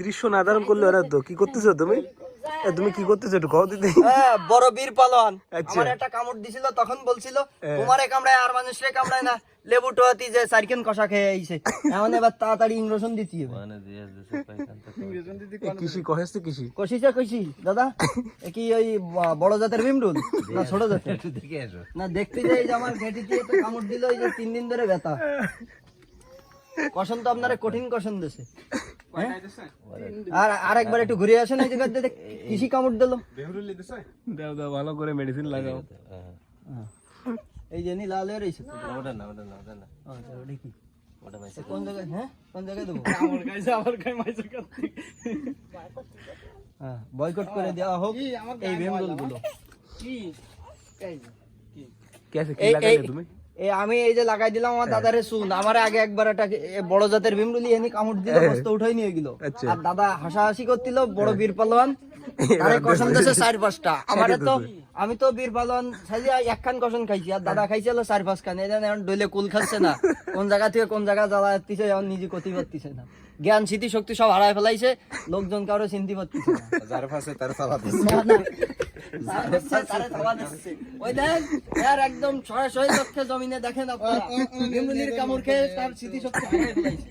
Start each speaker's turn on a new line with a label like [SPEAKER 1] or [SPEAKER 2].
[SPEAKER 1] দৃশ্য না ধারণ করলে ওরা তো কি করতেছো তুমি? তুমি কি করতেছো একটু কও দিদি।
[SPEAKER 2] হ্যাঁ, বড় বীর পালোয়ান
[SPEAKER 1] আচ্ছা।
[SPEAKER 2] আমার একটা কামড় দিছিল তখন বলছিল তোমারে কামড়ায় আর মানুষরে কামড়ায় না। লেবু টোয়াতি যে সাইকেন কষা খেয়ে আইছে। এখন এবার তাড়াতাড়ি ইংরেজন দিতে
[SPEAKER 1] কৃষি কহেছে কৃষি।
[SPEAKER 2] কষিছে কষি। দাদা এ কি ওই বড় জাতের ভীমরুল না ছোট জাতের? না দেখতে যাই যে আমার ঘেটি দিয়ে তো কামড় দিল ওই যে তিন দিন ধরে ব্যথা। কষণ তো আপনারা কঠিন কষণ দিছে। হ্যাঁ? আর আরেকবার একটু ঘুরে আসেন এই জায়গাতে দেখ কৃষি কামড় দিল
[SPEAKER 1] দাও দাও ভালো করে মেডিসিন লাগাও
[SPEAKER 2] হ্যাঁ। এই যে নি লাল হয়ে রয়েছে তো। আচ্ছা, ওটা কি? কোন জায়গায় হ্যাঁ কোন জায়গায় দেবো হ্যাঁ বয়কট করে দেওয়া হোক এই ভীমরুলগুলো
[SPEAKER 1] কেসে কি
[SPEAKER 2] এই-
[SPEAKER 1] লাগাইলে
[SPEAKER 2] এই-
[SPEAKER 1] তুমি
[SPEAKER 2] আমি এই যে লাগাই দিলাম আমার দাদারে শুন আমার আগে একবার একটা বড় জাতের ভীমরুলি এনে কামড় দিল বস্তা উঠাই নিয়ে গেল।
[SPEAKER 1] আচ্ছা।
[SPEAKER 2] আর দাদা হাসাহাসি করছিল বড় বীর পালোয়ান আরে কসম দেশে চার পাঁচটা। আমারে তো আমি তো বীর পালোয়ান সাজি একখান কসম খাইছি আর দাদা খাইছে হলো চার পাঁচ খান এটা এখন ডইলে কুল খাচ্ছে না কোন জায়গা থেকে কোন জায়গা জ্বালা যাচ্ছে এখন নিজে ক্ষতি করতেছে না জ্ঞান স্মৃতি শক্তি সব হারায় ফেলাইছে লোকজন কারও চিনতে পারতেছে না
[SPEAKER 3] যার পাশে তার।
[SPEAKER 2] ওই দেখ, এর একদম ছয় ছয় লক্ষ জমিনে দেখেন আপনারা। কামড় খেয়ে তার স্মৃতিশক্তি হারিয়ে ফেলাইছে।